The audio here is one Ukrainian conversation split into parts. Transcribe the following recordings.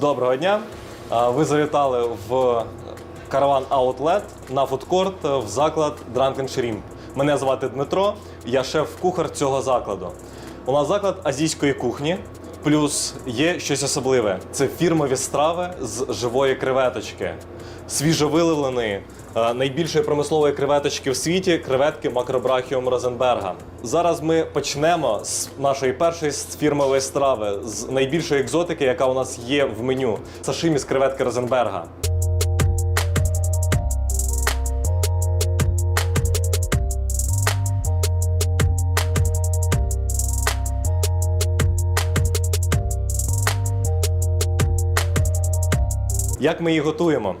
Доброго дня! Ви завітали в караван Outlet на фудкорт в заклад Drunken Shrimp. Мене звати Дмитро, я шеф-кухар цього закладу. У нас заклад азійської кухні, плюс є щось особливе. Це фірмові страви з живої креветочки. Свіжовиливлені е, найбільшої промислової креветочки в світі креветки макробрахіум Розенберга. Зараз ми почнемо з нашої першої фірмової страви, з найбільшої екзотики, яка у нас є в меню. Сашимі з креветки Розенберга. Як ми її готуємо?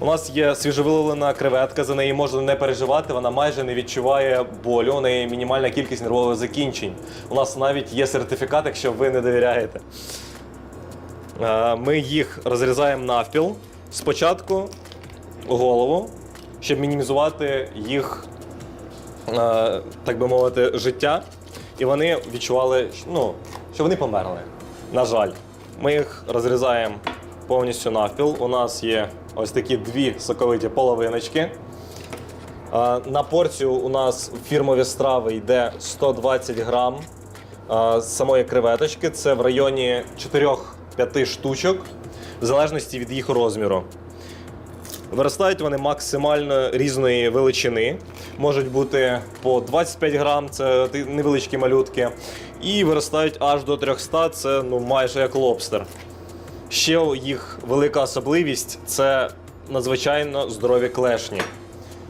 У нас є свіжовиловлена креветка, за неї можна не переживати, вона майже не відчуває болю, у неї мінімальна кількість нервових закінчень. У нас навіть є сертифікат, якщо ви не довіряєте. Е, Ми їх розрізаємо навпіл. Спочатку голову, щоб мінімізувати їх, е, так би мовити, життя. І вони відчували, ну, що вони померли. На жаль. Ми їх розрізаємо повністю навпіл. У нас є ось такі дві соковиті половиночки. На порцію у нас фірмові страви йде 120 грам самої креветочки. Це в районі 4-5 штучок, в залежності від їх розміру. Виростають вони максимально різної величини. Можуть бути по 25 грам, це невеличкі малютки. І виростають аж до 300, це ну, майже як лобстер. Ще їх велика особливість це надзвичайно здорові клешні.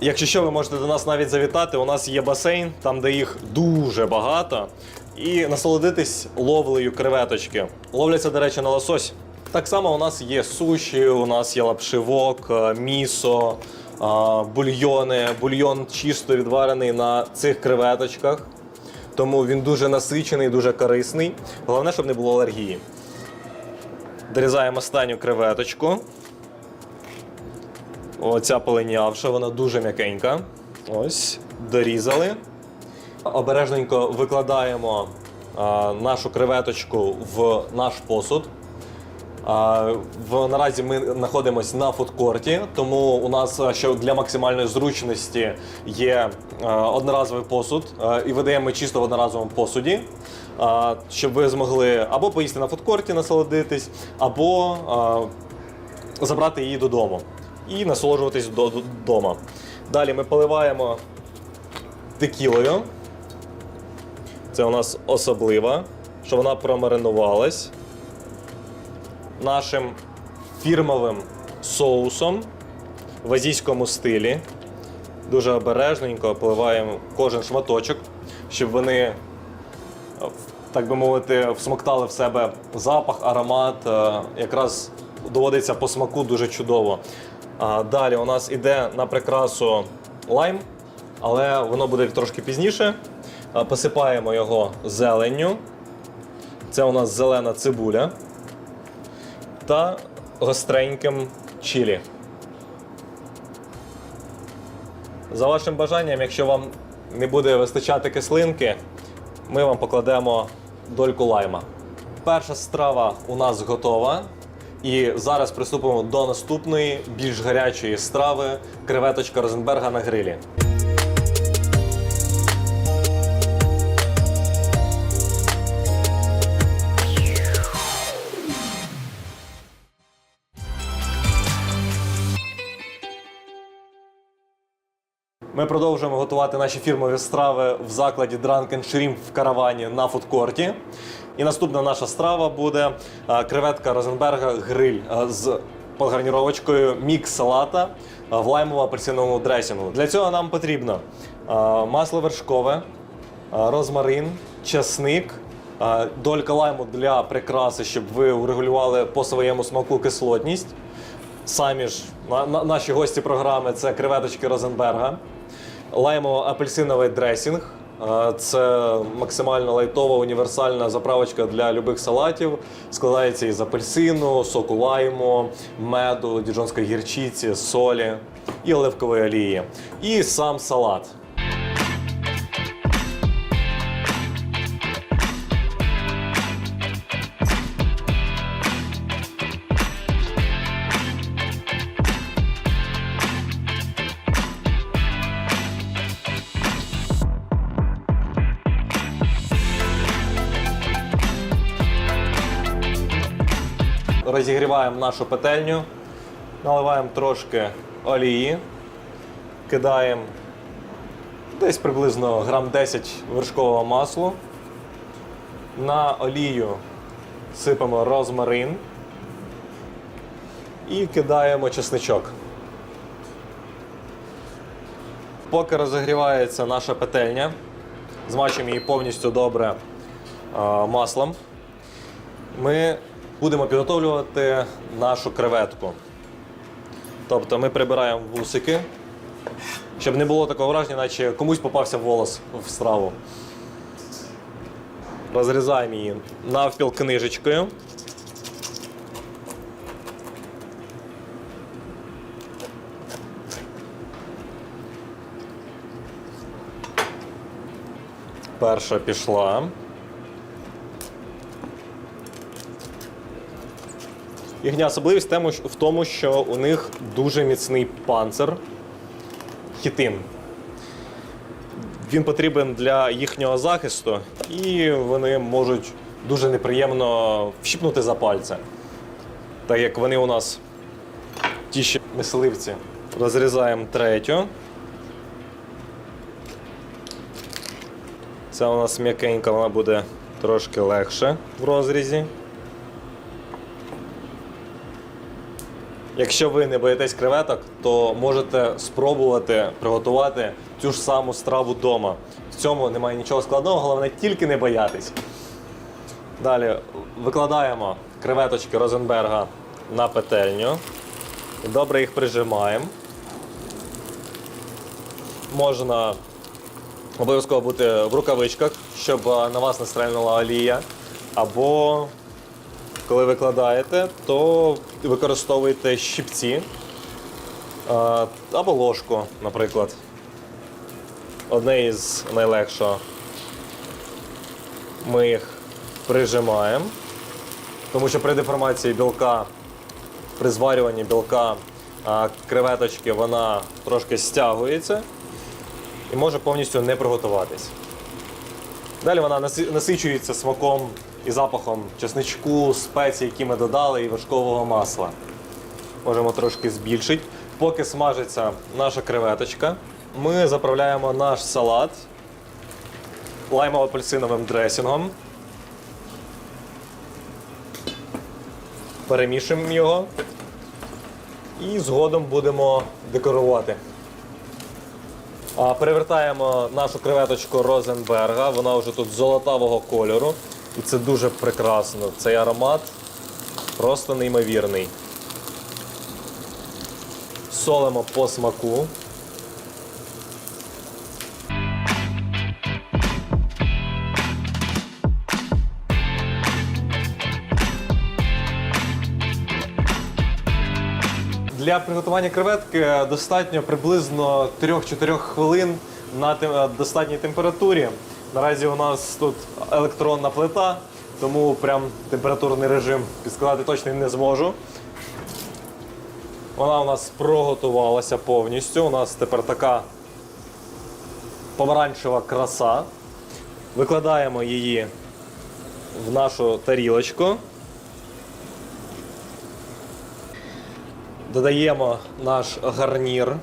Якщо що, ви можете до нас навіть завітати. У нас є басейн, там де їх дуже багато, і насолодитись ловлею креветочки. Ловляться, до речі, на лосось. Так само у нас є суші, у нас є лапшивок, е, місо, е, бульйони. Бульйон чисто відварений на цих креветочках. Тому він дуже насичений, дуже корисний. Головне, щоб не було алергії. Дорізаємо останню креветочку. Оця полинявша, вона дуже м'якенька. Ось, дорізали. Обережненько викладаємо а, нашу креветочку в наш посуд. А, в, наразі ми знаходимося на фудкорті, тому у нас ще для максимальної зручності є а, одноразовий посуд, а, і видаємо чисто в одноразовому посуді, щоб ви змогли або поїсти на фудкорті, насолодитись, або забрати її додому і насолоджуватись до- до- вдома. Далі ми поливаємо текілою. Це у нас особлива, що вона промаринувалась нашим фірмовим соусом в азійському стилі. Дуже обережненько поливаємо кожен шматочок, щоб вони, так би мовити, всмоктали в себе запах, аромат. е, Якраз доводиться по смаку дуже чудово. Далі у нас іде на прикрасу лайм, але воно буде трошки пізніше. Посипаємо його зеленню. Це у нас зелена цибуля та гостреньким чилі. За вашим бажанням, якщо вам не буде вистачати кислинки, ми вам покладемо дольку лайма. Перша страва у нас готова. І зараз приступимо до наступної, більш гарячої страви креветочка Розенберга на грилі. Ми продовжуємо готувати наші фірмові страви в закладі Drunken Shrimp в каравані на фудкорті. І наступна наша страва буде е, креветка Розенберга гриль е, з подгарніровочкою мікс салата е, в лаймово-апельсиновому дресінгу. Для цього нам потрібно масло вершкове, розмарин, часник, долька лайму для прикраси, щоб ви урегулювали по своєму смаку кислотність. Самі ж на- наші гості програми це креветочки Розенберга, лаймово-апельсиновий дресінг. Е, Це максимально лайтова універсальна заправочка для любих салатів. Складається із апельсину, соку лайму, меду, діджонської гірчиці, солі і оливкової олії. І сам салат. Розігріваємо нашу петельню, наливаємо трошки олії, кидаємо десь приблизно грам 10 вершкового масла. На олію сипемо розмарин і кидаємо чесничок. Поки розігрівається наша петельня, змачуємо її повністю добре а, маслом. Ми будемо підготовлювати нашу креветку. Тобто ми прибираємо вусики, щоб не було такого враження, наче комусь попався волос в страву. Розрізаємо її навпіл книжечкою. Перша пішла. Їхня особливість в тому, що у них дуже міцний панцир хітин. Він потрібен для їхнього захисту, і вони можуть дуже неприємно вщипнути за пальця. Так як вони у нас ті ще мисливці. Розрізаємо третю. Ця у нас м'якенька, вона буде трошки легше в розрізі. Якщо ви не боїтесь креветок, то можете спробувати приготувати цю ж саму страву вдома. В цьому немає нічого складного, головне тільки не боятись. Далі викладаємо креветочки Розенберга на петельню. Добре їх прижимаємо. Можна обов'язково бути в рукавичках, щоб на вас не стрельнула олія. Або коли викладаєте, то використовуйте щипці або ложку, наприклад. Одне із найлегшого. Ми їх прижимаємо, тому що при деформації білка, при зварюванні білка а, креветочки вона трошки стягується і може повністю не приготуватись. Далі вона насичується смаком і запахом чесничку, спецій, які ми додали, і вершкового масла. Можемо трошки збільшити. Поки смажиться наша креветочка, ми заправляємо наш салат лаймово-апельсиновим дресінгом. Перемішуємо його і згодом будемо декорувати. Перевертаємо нашу креветочку Розенберга. Вона вже тут золотавого кольору. І це дуже прекрасно. Цей аромат просто неймовірний. Солимо по смаку. Для приготування креветки достатньо приблизно 3-4 хвилин на достатній температурі. Наразі у нас тут електронна плита, тому прям температурний режим підсказати точно не зможу. Вона у нас проготувалася повністю. У нас тепер така помаранчева краса. Викладаємо її в нашу тарілочку. Додаємо наш гарнір.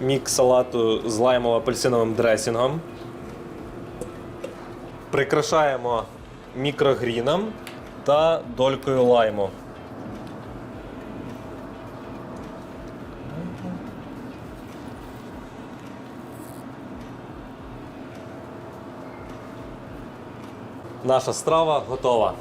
Мікс салату з лаймово-апельсиновим дресінгом. Прикрашаємо мікрогріном та долькою лайму. Наша страва готова.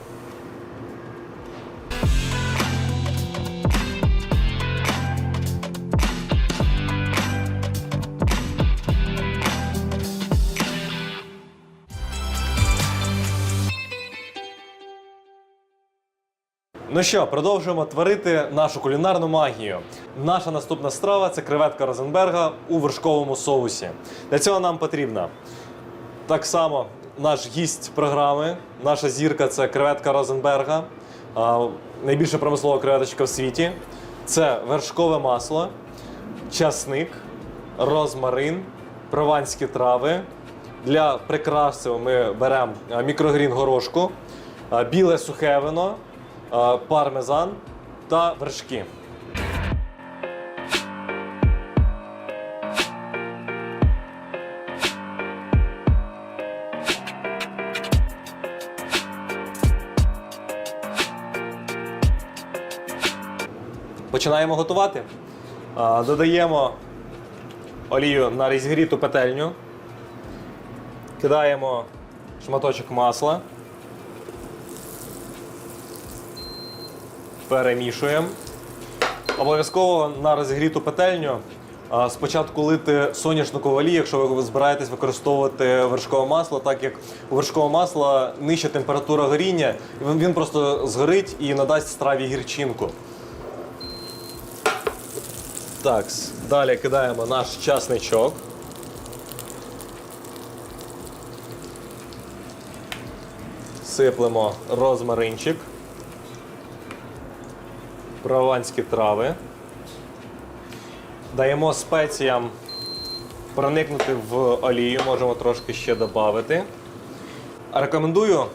Ну що, продовжуємо творити нашу кулінарну магію. Наша наступна страва це креветка Розенберга у вершковому соусі. Для цього нам потрібно так само наш гість програми, наша зірка це креветка Розенберга, найбільша промислова креветочка в світі. Це вершкове масло, часник, розмарин, прованські трави. Для прикрасів ми беремо мікрогрін горошку, біле сухе вино, пармезан та вершки. Починаємо готувати. Додаємо олію на розігріту петельню. Кидаємо шматочок масла. Перемішуємо. Обов'язково на розігріту петельню спочатку лити соняшникову олію, якщо ви збираєтесь використовувати вершкове масло, так як у вершкового масла нижча температура горіння, він просто згорить і надасть страві гірчинку. Так, далі кидаємо наш часничок. Сиплемо розмаринчик, прованські трави. Даємо спеціям проникнути в олію, можемо трошки ще додати. Рекомендую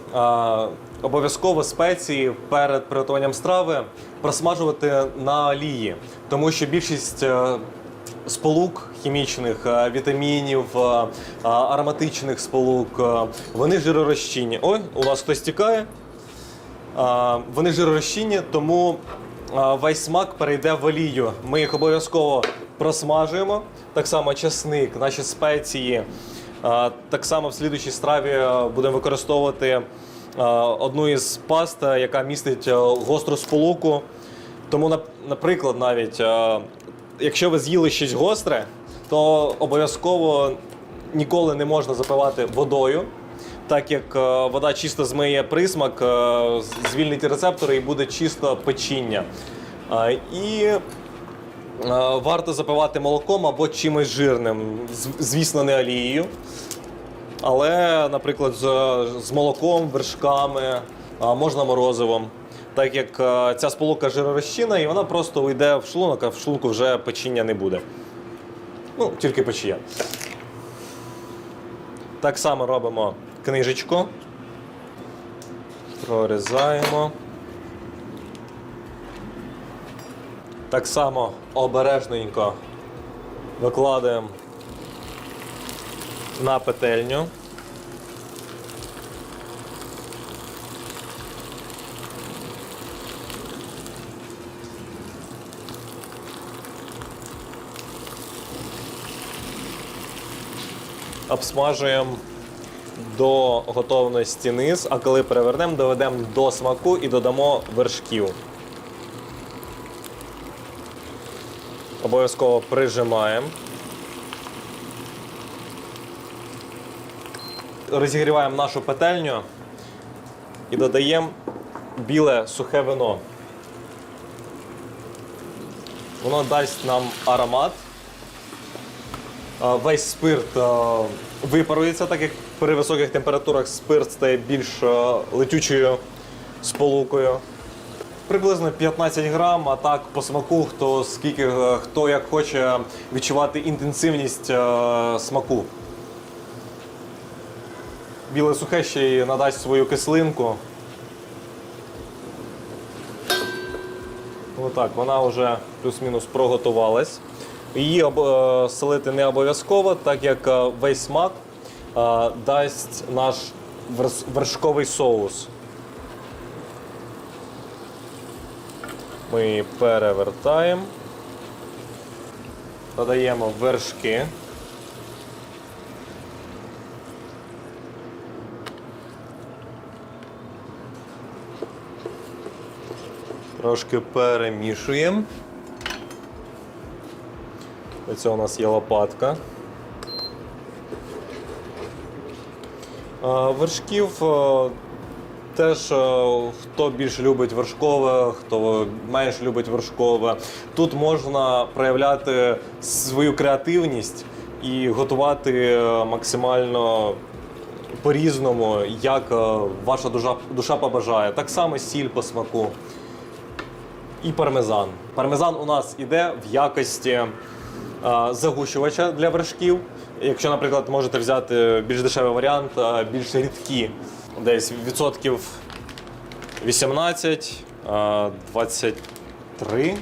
обов'язково спеції перед приготуванням страви просмажувати на олії, тому що більшість е, сполук хімічних, е, вітамінів, е, ароматичних сполук, вони жиророзчинні. Ой, у нас хтось тікає. Вони жиророзчинні, тому весь смак перейде в олію. Ми їх обов'язково просмажуємо. Так само часник, наші спеції. Так само в слідучій страві будемо використовувати одну із паст, яка містить гостру сполуку. Тому, нап- наприклад, навіть якщо ви з'їли щось гостре, то обов'язково ніколи не можна запивати водою, так як е, вода чисто змиє присмак, е, звільнить рецептори і буде чисто печіння. Е, І варто запивати молоком або чимось жирним, звісно, не олією. Але, наприклад, з, молоком, вершками, можна морозивом. Так як ця сполука жиророзчинна, і вона просто уйде в шлунок, а в шлунку вже печіння не буде. Ну, тільки печія. Так само робимо книжечку. Прорізаємо. Так само обережненько викладаємо на петельню. Обсмажуємо до готовності низ, а коли перевернемо, доведемо до смаку і додамо вершків. Обов'язково прижимаємо. Розігріваємо нашу петельню і додаємо біле сухе вино. Воно дасть нам аромат. Весь спирт випарується, так як при високих температурах спирт стає більш летючою сполукою. Приблизно 15 грам, а так по смаку, хто скільки хто як хоче відчувати інтенсивність смаку. Біле сухе ще й надасть свою кислинку. Отак, вона вже плюс-мінус проготувалась. Її е, солити не обов'язково, так як е, весь смак е, дасть наш вершковий соус. Ми перевертаємо. Додаємо вершки. Трошки перемішуємо. Цього у нас є лопатка. Вершків е, теж е, хто більш любить вершкове, хто менш любить вершкове. Тут можна проявляти свою креативність і готувати е, максимально по-різному, як ваша душа, душа побажає. Так само сіль по смаку. І пармезан. Пармезан у нас іде в якості загущувача для вершків. Якщо, наприклад, можете взяти більш дешевий варіант, е, більш рідкі, десь відсотків 18, 23.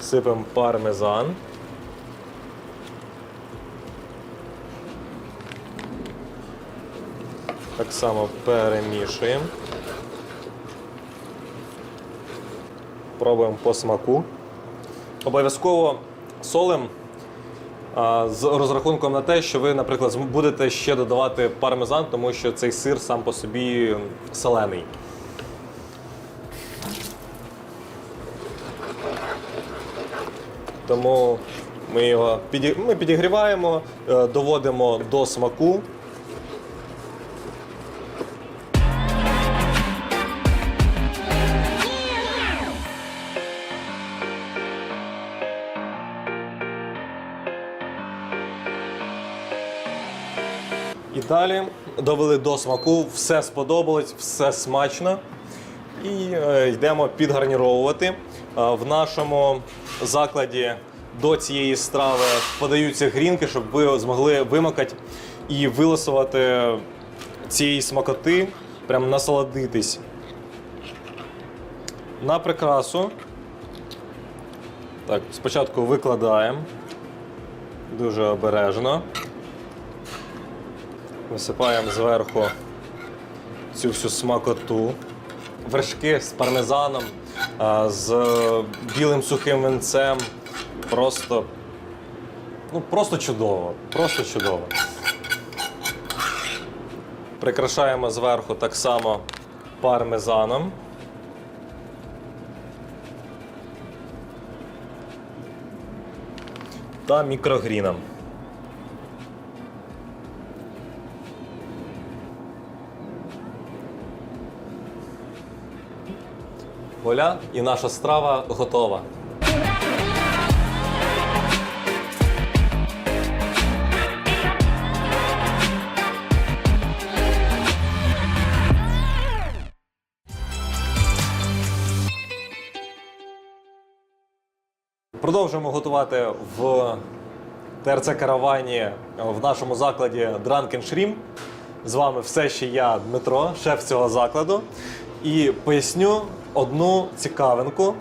Сипемо пармезан. Так само перемішуємо. Пробуємо по смаку. Обов'язково солим з розрахунком на те, що ви, наприклад, будете ще додавати пармезан, тому що цей сир сам по собі солений. Тому ми його підігріваємо, е, доводимо до смаку. І далі довели до смаку, все сподобалось, все смачно. І е, йдемо підгарніровувати. Е, в нашому закладі до цієї страви подаються грінки, щоб ви змогли вимакати і вилосувати цієї смакоти, прям насолодитись. На прикрасу. Так, спочатку викладаємо дуже обережно. Висипаємо зверху цю всю смакоту. Вершки з пармезаном, з білим сухим винцем. Просто, ну, просто чудово. Просто чудово. Прикрашаємо зверху так само пармезаном. Та мікрогріном. Вуаля, і наша страва готова. Продовжуємо готувати в ТРЦ Каравані в нашому закладі Drunken Shrimp. З вами все ще я, Дмитро, шеф цього закладу. І поясню одну цікавинку,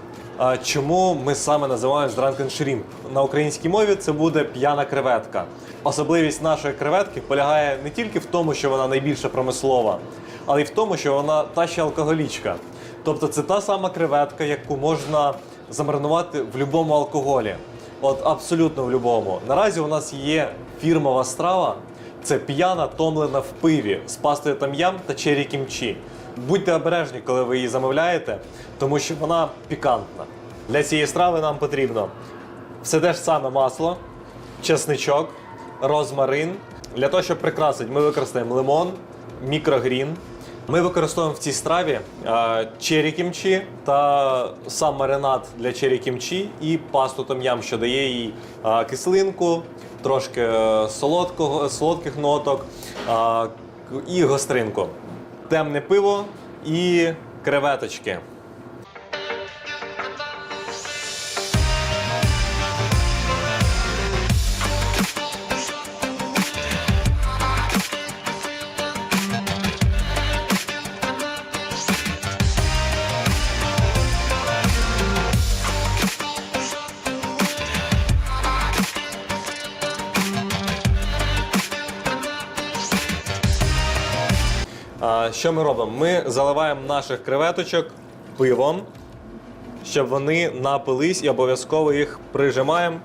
чому ми саме називаємось Drunken Shrimp. На українській мові це буде п'яна креветка. Особливість нашої креветки полягає не тільки в тому, що вона найбільша промислова, але й в тому, що вона та ще алкоголічка. Тобто це та сама креветка, яку можна замаринувати в будь-якому алкоголі. От абсолютно в будь-якому. Наразі у нас є фірмова страва. Це п'яна томлена в пиві з пастою там'ям та чері кімчі. Будьте обережні, коли ви її замовляєте, тому що вона пікантна. Для цієї страви нам потрібно все те ж саме масло, чесничок, розмарин. Для того, щоб прикрасити, ми використаємо лимон, мікрогрін. Ми використовуємо в цій страві е, чері кімчі та сам маринад для чері кімчі і пасту том'ям, що дає їй е, кислинку, трошки е, солодкого, солодких ноток і гостринку. Темне пиво і креветочки. Що ми робимо? Ми заливаємо наших креветочок пивом, щоб вони напились і обов'язково їх прижимаємо,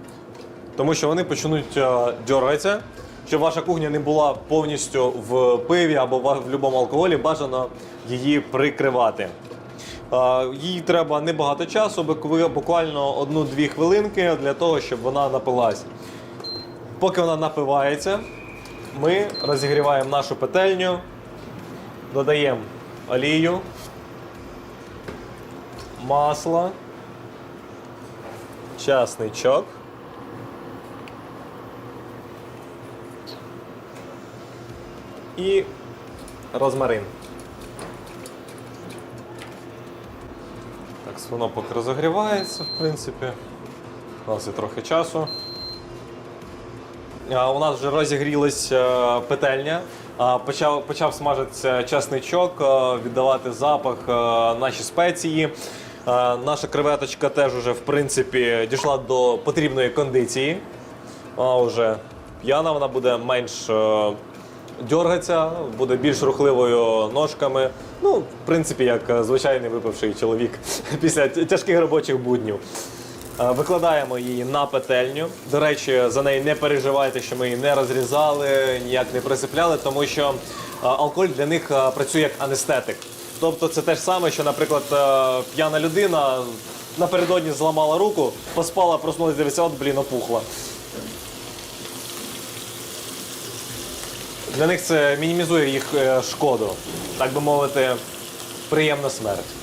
тому що вони почнуть дергатися. Щоб ваша кухня не була повністю в пиві або в будь-якому алкоголі, бажано її прикривати. Їй треба небагато часу, буквально одну-дві хвилинки для того, щоб вона напилась. Поки вона напивається, ми розігріваємо нашу петельню, додаємо олію, масло, часничок. І розмарин. Так, воно поки розогрівається, в принципі. У нас є трохи часу. А, У нас вже розігрілась е, петельня. Почав, почав смажитися чесничок, е, віддавати запах, наші спеції. Наша креветочка теж уже, в принципі, дійшла до потрібної кондиції. Вона вже п'яна, вона буде менш дьоргатися, буде більш рухливою ножками. Ну, в принципі, як е, звичайний випивший чоловік після тяжких робочих буднів. Е, Викладаємо її на петельню. До речі, за неї не переживайте, що ми її не розрізали, ніяк не присипляли, тому що е, алкоголь для них е, працює як анестетик. Тобто це те ж саме, що, наприклад, п'яна людина напередодні зламала руку, поспала, проснулася, дивиться, от, блін, опухла. Для них це мінімізує їх шкоду, так би мовити, приємна смерть.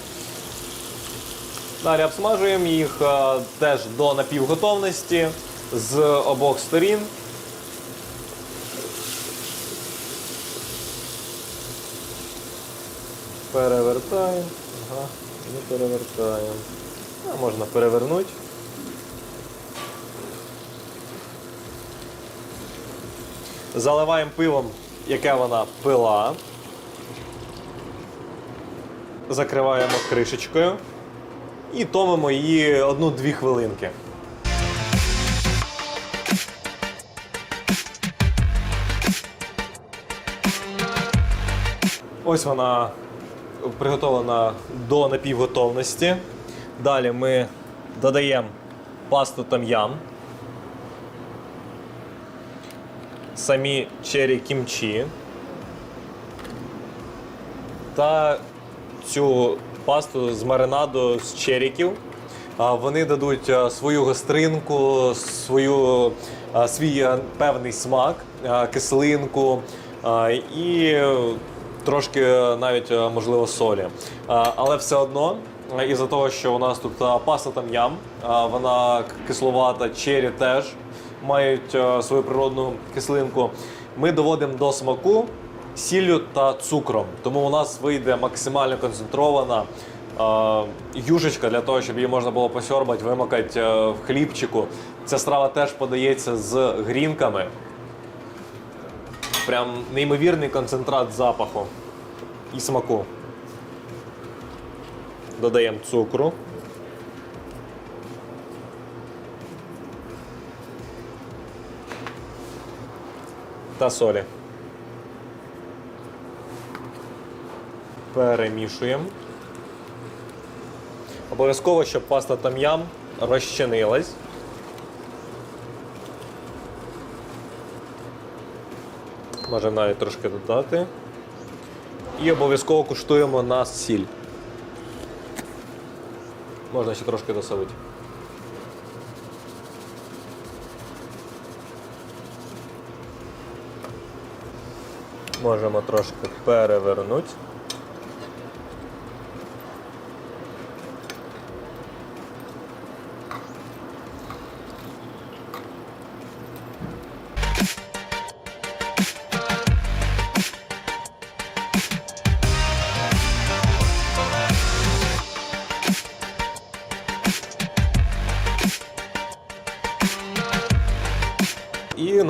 Далі обсмажуємо їх е, теж до напівготовності з обох сторін. Перевертаємо. Ага, не перевертаємо. А, можна перевернути. Заливаємо пивом, яке вона пила. Закриваємо кришечкою і томимо її одну-дві хвилинки. Ось вона приготовлена до напівготовності. Далі ми додаємо пасту там'ям. Самі чері кімчі. Та цю пасту з маринаду з черіків. Вони дадуть свою гостринку, свою, свій певний смак, кислинку і трошки навіть можливо солі. Але все одно, із-за того, що у нас тут паста там-ям, вона кисловата, чері теж мають свою природну кислинку. Ми доводимо до смаку сіллю та цукром. Тому у нас вийде максимально концентрована е, юшечка для того, щоб її можна було посьорбати, вимакати е, в хлібчику. Ця страва теж подається з грінками. Прям неймовірний концентрат запаху і смаку. Додаємо цукру. Та солі. Перемішуємо. Обов'язково, щоб паста там'ям розчинилась. Можемо навіть трошки додати. І обов'язково куштуємо на сіль. Можна ще трошки досолити. Можемо трошки перевернути.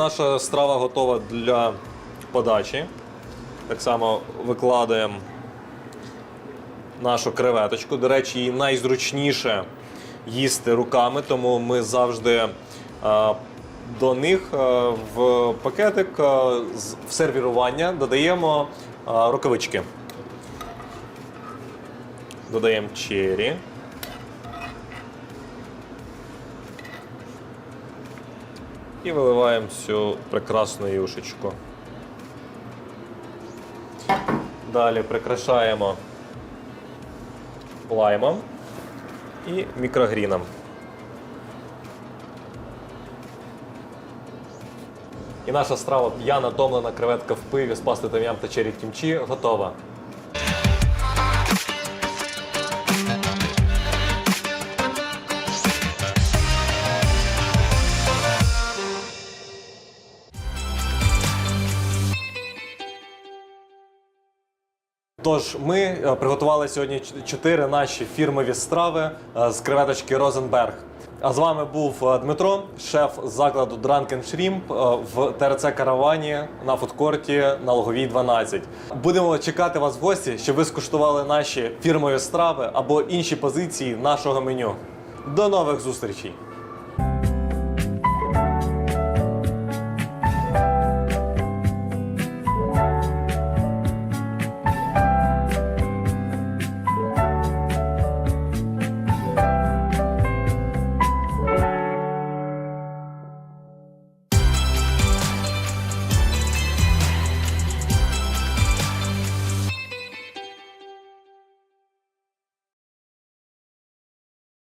Наша страва готова для подачі. Так само викладаємо нашу креветочку. До речі, її найзручніше їсти руками, тому ми завжди е, до них е, в пакетик е, в сервірування додаємо рукавички. Додаємо чері. І виливаємо цю прекрасну юшечку. Далі прикрашаємо лаймом і мікрогріном. І наша страва п'яна томлена креветка в пиві з пасти там'ям та чері кімчі готова. Тож ми е, приготували сьогодні чотири наші фірмові страви е, з креветочки Розенберг. А з вами був е, Дмитро, шеф закладу Drunken Shrimp в ТРЦ Каравані на фудкорті на Логовій 12. Будемо чекати вас в гості, щоб ви скуштували наші фірмові страви або інші позиції нашого меню. До нових зустрічей!